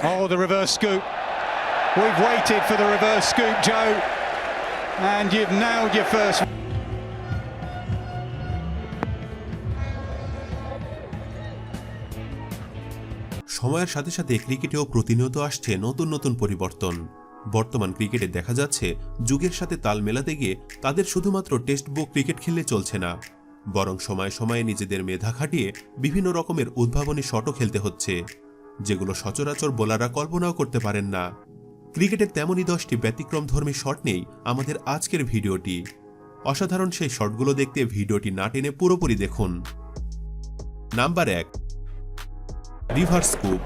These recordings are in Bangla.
Oh, the reverse scoop. We've waited for the reverse scoop, Joe. And you've nailed your first. সময়ের সাথে সাথে ক্রিকেটেও প্রতিনিয়ত আসছে নতুন নতুন পরিবর্তন বর্তমান ক্রিকেটে দেখা যাচ্ছে যুগের সাথে তাল মেলাতে গিয়ে তাদের শুধুমাত্র টেস্ট বুক ক্রিকেট খেললে চলছে না বরং সময়ে সময়ে নিজেদের মেধা খাটিয়ে বিভিন্ন রকমের উদ্ভাবনী শটও খেলতে হচ্ছে যেগুলো সচরাচর বোলাররা কল্পনাও করতে পারেন না। ক্রিকেটের তেমনই দশটি ব্যতিক্রমধর্মী শট নেই আমাদের আজকের ভিডিওটি। অসাধারণ সেই শটগুলো দেখতে ভিডিওটি না টেনে পুরোপুরি দেখুন। নাম্বার এক রিভার্স more.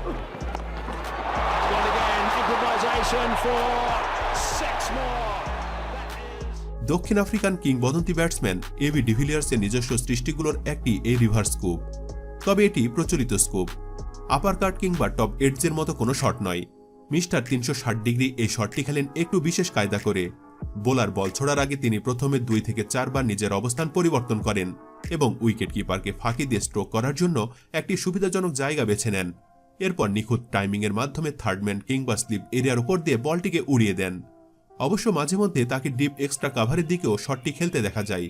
দক্ষিণ আফ্রিকান কিংবদন্তি ব্যাটসম্যান এবি ডিভিলিয়ার্সের নিজস্ব সৃষ্টিগুলোর একটি এই রিভার্স স্কুপ। তবে এটি প্রচলিত স্কুপ। আপার কাট কিংবা টপ এডজের মতো কোনো শট নয়। মিস্টার তিনশো ষাট ডিগ্রি এই শটটি খেলেন একটু বিশেষ কায়দা করে। বোলার বল ছোড়ার আগে তিনি প্রথমে দুই থেকে চারবার নিজের অবস্থান পরিবর্তন করেন এবং উইকেট কিপারকে ফাঁকি দিয়ে স্ট্রোক করার জন্য একটি সুবিধাজনক জায়গা বেছে নেন। এরপর নিখুঁত টাইমিংয়ের মাধ্যমে থার্ডম্যান কিংবা স্লিপ এরিয়ার উপর দিয়ে বলটিকে উড়িয়ে দেন। অবশ্য মাঝে মধ্যে তাকে ডিপ এক্সট্রা কাভারের দিকেও শটটি খেলতে দেখা যায়।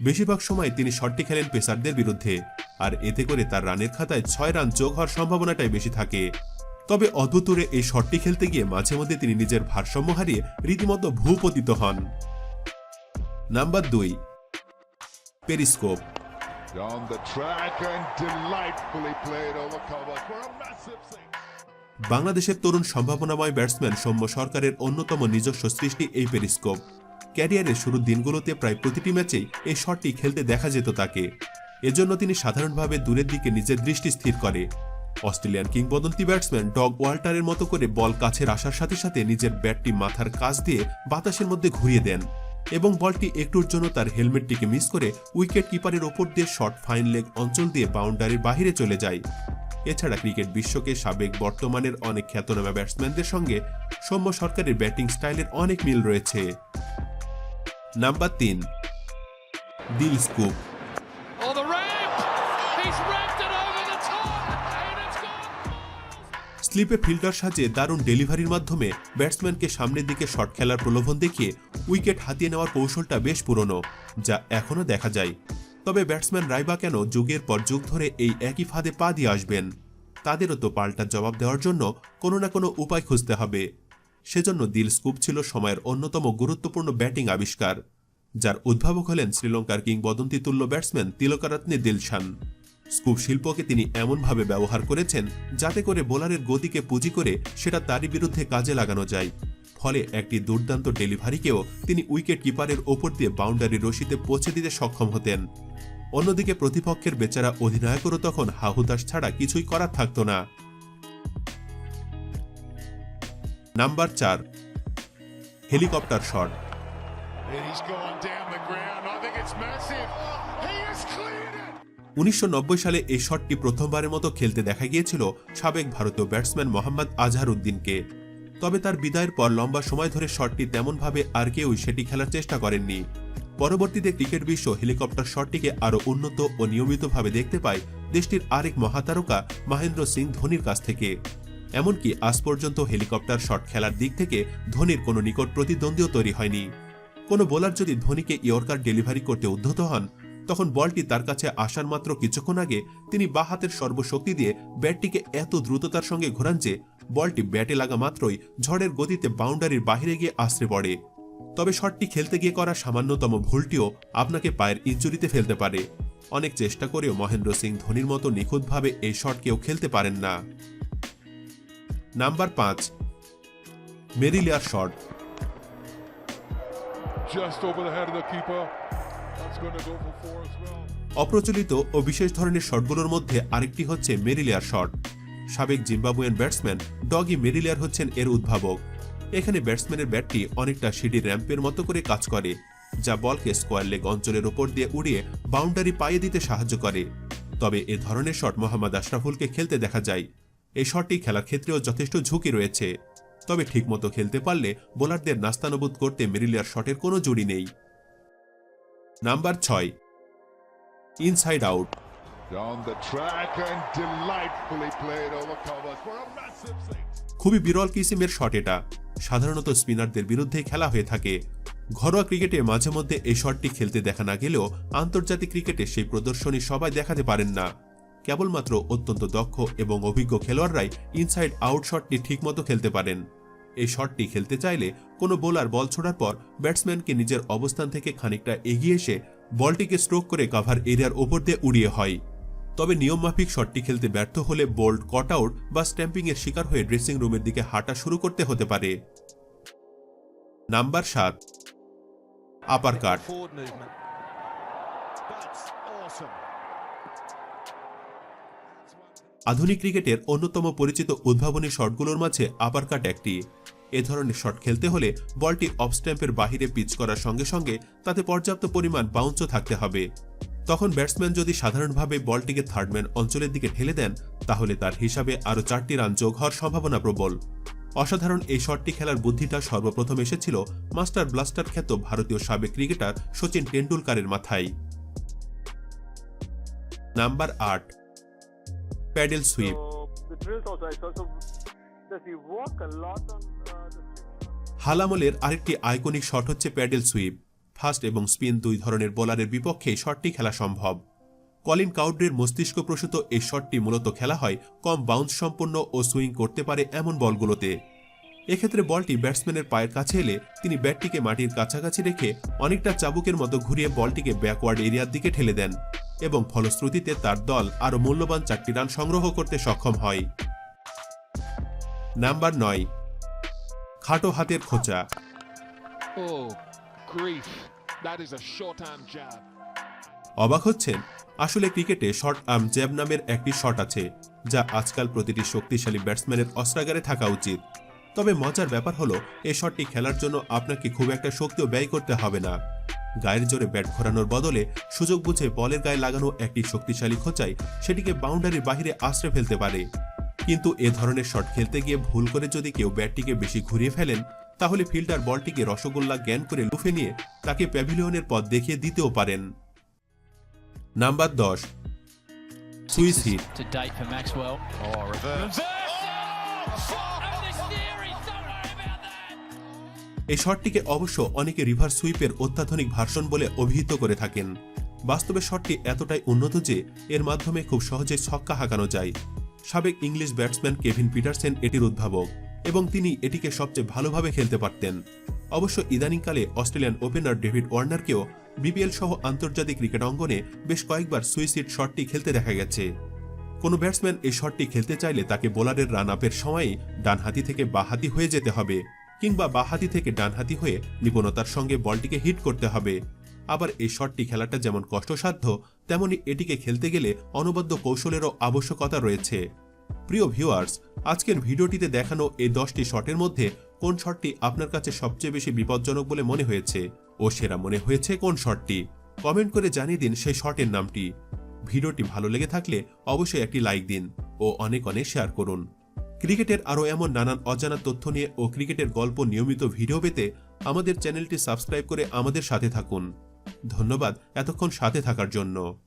বেশিরভাগ সময় তিনি শটটি খেলেন পেসারদের বিরুদ্ধে আর এতে করে তার রানের খাতায় ছয় রান যোগ হওয়ার সম্ভাবনাটাই বেশি থাকে। তবে অদ্ভুতুরে এই শটটি খেলতে গিয়ে মাঝে মধ্যে তিনি নিজের ভারসাম্য হারিয়ে রীতিমতো ভূপতিত হন। নাম্বার দুই পেরিস্কোপ. বাংলাদেশের তরুণ সম্ভাবনাময় ব্যাটসম্যান সৌম্য সরকারের অন্যতম নিজস্ব সৃষ্টি এই পেরিস্কোপ। ক্যারিয়ারের শুরুর দিনগুলোতে প্রায় প্রতিটি ম্যাচেই এই শটটি খেলতে দেখা যেত তাকে। এজন্য তিনি সাধারণভাবে দূরের দিকে নিজের দৃষ্টি স্থির করে। অস্ট্রেলিয়ান কিংবদন্তি ব্যাটসম্যান ডগ ওয়াল্টারের মতো করে বল কাছের আসার সাথে সাথে নিজের ব্যাটটি মাথার কাছ দিয়ে বাতাসের মধ্যে ঘুরিয়ে দেন এবং বলটি একটুর জন্য তার হেলমেটটিকে মিস করে উইকেট কিপারের ওপর দিয়ে শর্ট ফাইন লেগ অঞ্চল দিয়ে বাউন্ডারির বাহিরে চলে যায়। এছাড়া ক্রিকেট বিশ্বকে সাবেক বর্তমানের অনেক খ্যাতনামা ব্যাটসম্যানদের সঙ্গে সৌম্য সরকারের ব্যাটিং স্টাইলের অনেক মিল রয়েছে। নাম্বার তিন Dil scoop Oh, the ramp! He's ramped it over the top, and it's gone. স্লিপে ফিল্টার সাজে দারুণ ডেলিভারির মাধ্যমে ব্যাটসম্যানকে সামনের দিকে শট খেলার প্রলোভন দেখিয়ে উইকেট হাতিয়ে নেওয়ার কৌশলটা বেশ পুরনো যা এখনও দেখা যায়। তবে ব্যাটসম্যান রাইবা কেন যুগের পর যুগ ধরে এই একই ফাঁদে পা দিয়ে আসবেন? তাদেরও তো পাল্টা জবাব দেওয়ার জন্য কোনো না কোনো উপায় খুঁজতে হবে। সেজন্য দিল স্কুপ ছিল সময়ের অন্যতম গুরুত্বপূর্ণ ব্যাটিং আবিষ্কার, যার উদ্ভাবক হলেন শ্রীলঙ্কার কিংবদন্তি তুল্য ব্যাটসম্যান তিলকারাত্নে দিলশান। স্কুপ শিল্পকে তিনি এমনভাবে ব্যবহার করেছেন যাতে করে বোলারের গতিকে পুঁজি করে সেটা তারই বিরুদ্ধে কাজে লাগানো যায়। ফলে একটি দুর্দান্ত ডেলিভারিকেও তিনি উইকেট কিপারের ওপর দিয়ে বাউন্ডারি রশিতে পৌঁছে দিতে সক্ষম হতেন। অন্যদিকে প্রতিপক্ষের বেচারা অধিনায়কেরও তখন হাহুতাশ ছাড়া কিছুই করার থাকত না। নাম্বার চার হেলিকপ্টার শট. উনিশশো সালে এই শটটি প্রথমবারের মতো খেলতে দেখা গিয়েছিল সাবেক ভারতীয় ব্যাটসম্যান মোহাম্মদ আজহার উদ্দিনকে তবে তার বিদায়ের পর লম্বা সময় ধরে শটটি তেমনভাবে আর কেউই সেটি খেলার চেষ্টা করেননি। পরবর্তীতে ক্রিকেট বিশ্ব হেলিকপ্টার শটটিকে আরও উন্নত ও নিয়মিতভাবে দেখতে পায় দেশটির আরেক মহাতারকা মহেন্দ্র সিং ধোনির কাছ থেকে। এমনকি আজ পর্যন্ত হেলিকপ্টার শট খেলার দিক থেকে ধোনির কোনো নিকট প্রতিদ্বন্দ্বীও তৈরি হয়নি। কোনো বোলার যদি ধোনিকে ইয়র্কার ডেলিভারি করতে উদ্ধত হন, তখন বলটি তার কাছে আসার মাত্র কিছুক্ষণ আগে তিনি বা হাতের সর্বশক্তি দিয়ে ব্যাটটিকে এত দ্রুততার সঙ্গে ঘোরান যে বলটি ব্যাটে লাগা মাত্রই ঝড়ের গতিতে বাউন্ডারির বাহিরে গিয়ে আশ্রে পড়ে। তবে শটটি খেলতে গিয়ে করা সামান্যতম ভুলটিও আপনাকে পায়ের ইঞ্জুরিতে ফেলতে পারে। অনেক চেষ্টা করেও মহেন্দ্র সিং ধোনির মতো নিখুঁতভাবে এই শট কেউ খেলতে পারেন না। নাম্বার পাঁচ মেরিলিয়ার শট. অপ্রচলিত ও বিশেষ ধরনের শটগুলোর মধ্যে আরেকটি হচ্ছে মেরিলিয়ার শট। সাবেক জিম্বাবুয়ান ব্যাটসম্যান ডগি মেরিলিয়ার হচ্ছেন এর উদ্ভাবক। এখানে ব্যাটসম্যানের ব্যাটটি অনেকটা সিডি র্যাম্পের মতো করে কাজ করে যা বলকে স্কোয়ার লেগ অঞ্চলের ওপর দিয়ে উড়িয়ে বাউন্ডারি পাইয়ে দিতে সাহায্য করে। তবে এ ধরনের শট মোহাম্মদ আশরাফুলকে খেলতে দেখা যায়। এই শটটি খেলার ক্ষেত্রেও যথেষ্ট ঝুঁকি রয়েছে। তবে ঠিকমতো খেলতে পারলে বোলারদের নাস্তানবুদ করতে মেরিলিয়ার শটের কোনো জুড়ি নেই। নাম্বার ছয়। Inside out. খুবই বিরল কিসিমের শট এটা। সাধারণত স্পিনারদের বিরুদ্ধে খেলা হয়ে থাকে। ঘরোয়া ক্রিকেটে মাঝে মধ্যে এই শটটি খেলতে দেখা না গেলেও আন্তর্জাতিক ক্রিকেটে সেই প্রদর্শনী সবাই দেখাতে পারেন না। কেবলমাত্র অত্যন্ত দক্ষ এবং অভিজ্ঞ খেলোয়াড়রাই ইনসাইড আউট শটটি ঠিকমতো খেলতে পারেন। এই শটটি খেলতে চাইলে কোনো বোলার বল ছোড়ার পর ব্যাটসম্যানকে নিজের অবস্থান থেকে খানিকটা এগিয়ে এসে বলটিকে স্ট্রোক করে কাভার এরিয়ার ওপর দিয়ে উড়িয়ে হয়। তবে নিয়মমাফিক শটটি খেলতে ব্যর্থ হলে বোল্ড কট আউট বা স্ট্যাম্পিংয়ের শিকার হয়ে ড্রেসিং রুমের দিকে হাঁটা শুরু করতে হতে পারে। নাম্বার সাত। আপার কাট আধুনিক ক্রিকেটের অন্যতম পরিচিত উদ্ভাবনী শটগুলোর মাঝে আপার কাট একটি। এ ধরনের শট খেলতে হলে বলটি অফ স্ট্যাম্পের বাহিরে পিচ করার সঙ্গে সঙ্গে তাতে পর্যাপ্ত পরিমাণ বাউন্সও থাকতে হবে। তখন ব্যাটসম্যান যদি সাধারণভাবে বলটিকে থার্ডম্যান অঞ্চলের দিকে ঠেলে দেন, তাহলে তার হিসাবে আরও চারটি রান যোগ হওয়ার সম্ভাবনা প্রবল। অসাধারণ এই শটটি খেলার বুদ্ধিটা সর্বপ্রথম এসেছিল মাস্টার ব্লাস্টার খ্যাত ভারতীয় সাবেক ক্রিকেটার সচিন টেন্ডুলকারের মাথায়। নাম্বার আট on uh, the হালামলের আরেকটি আইকনিক শট হচ্ছে প্যাডেল সুইপ ফাস্ট এবং স্পিন দুই ধরনের বোলারের বিপক্ষে শটটি খেলা সম্ভব। কলিন কাউড্রের মস্তিষ্ক প্রসূত এই শটটি মূলত খেলা হয় কম বাউন্স সম্পন্ন ও সুইং করতে পারে এমন বলগুলোতে। এক্ষেত্রে বলটি ব্যাটসম্যানের পায়ের কাছে এলে তিনি ব্যাটটিকে মাটির কাছাকাছি রেখে অনেকটা চাবুকের মতো ঘুরিয়ে বলটিকে ব্যাকওয়ার্ড এরিয়ার দিকে ঠেলে দেন। এবং ফলশ্রুতিতে তার দল আরও মূল্যবান চারটি রান সংগ্রহ করতে সক্ষম হয়। নাম্বার নয় খাটো হাতের খোঁচা। Oh. অবাক হচ্ছেন? আসলে ক্রিকেটে শর্ট আর্ম জ্যাব নামের একটি শট আছে যা আজকাল প্রতিটি শক্তিশালী ব্যাটসম্যানের অস্ত্রাগারে থাকা উচিত। তবে মজার ব্যাপার হলো এই শটটি খেলার জন্য আপনাকে খুব একটা শক্তিও ব্যয় করতে হবে না। গায়ের জোরে ব্যাট ঘোরানোর বদলে সুযোগ বুঝে বলের গায়ে লাগানো একটি শক্তিশালী খোঁচাই সেটিকে বাউন্ডারির বাহিরে আশ্রে ফেলতে পারে। কিন্তু এ ধরনের শট খেলতে গিয়ে ভুল করে যদি কেউ ব্যাটটিকে বেশি ঘুরিয়ে ফেলেন তাহলে ফিল্ডার বলটিকে রসগোল্লা জ্ঞান করে লুফে নিয়ে তাকে প্যাভিলিয়নের পথ দেখিয়ে দিতেও পারেন। নাম্বার দশ সুইস হিট। এই শটটিকে অবশ্য অনেকে রিভার সুইপের অত্যাধুনিক ভার্সন বলে অভিহিত করে থাকেন। বাস্তবে শটটি এতটাই উন্নত যে এর মাধ্যমে খুব সহজে ছক্কা হাঁকানো যায়। সাবেক ইংলিশ ব্যাটসম্যান কেভিন পিটারসেন এটির উদ্ভাবক এবং তিনি এটিকে সবচেয়ে ভালোভাবে খেলতে পারতেন। অবশ্য ইদানিংকালে অস্ট্রেলিয়ান ওপেনার ডেভিড ওয়ার্নারকেও বিপিএল সহ আন্তর্জাতিক ক্রিকেট অঙ্গনে বেশ কয়েকবার সুইসিড শটটি খেলতে দেখা গেছে। কোনো ব্যাটসম্যান এই শটটি খেলতে চাইলে তাকে বোলারের রান আপের সময়ই ডানহাতি থেকে বাহাতি হয়ে যেতে হবে। কিংবা বাহাতি থেকে ডানহাতি হয়ে নিপুণতার সঙ্গে বলটিকে হিট করতে হবে। আবার এই শটটি খেলাটা যেমন কষ্টসাধ্য, তেমনি এটিকে খেলতে গেলে অনবদ্য কৌশলেরও আবশ্যকতা রয়েছে। প্রিয় ভিউয়ার্স আজকের ভিডিওটিতে দেখানো এই দশটি শটের মধ্যে কোন শটটি আপনার কাছে সবচেয়ে বেশি বিপজ্জনক বলে মনে হয়েছে ও সেরা মনে হয়েছে কোন শটটি? কমেন্ট করে জানিয়ে দিন সেই শটের নামটি। ভিডিওটি ভালো লেগে থাকলে অবশ্যই একটি লাইক দিন ও অনেক অনেক শেয়ার করুন। ক্রিকেটের আরও এমন নানান অজানা তথ্য নিয়ে ও ক্রিকেটের গল্প নিয়মিত ভিডিও পেতে আমাদের চ্যানেলটি সাবস্ক্রাইব করে আমাদের সাথে থাকুন। ধন্যবাদ এতক্ষণ সাথে থাকার জন্য।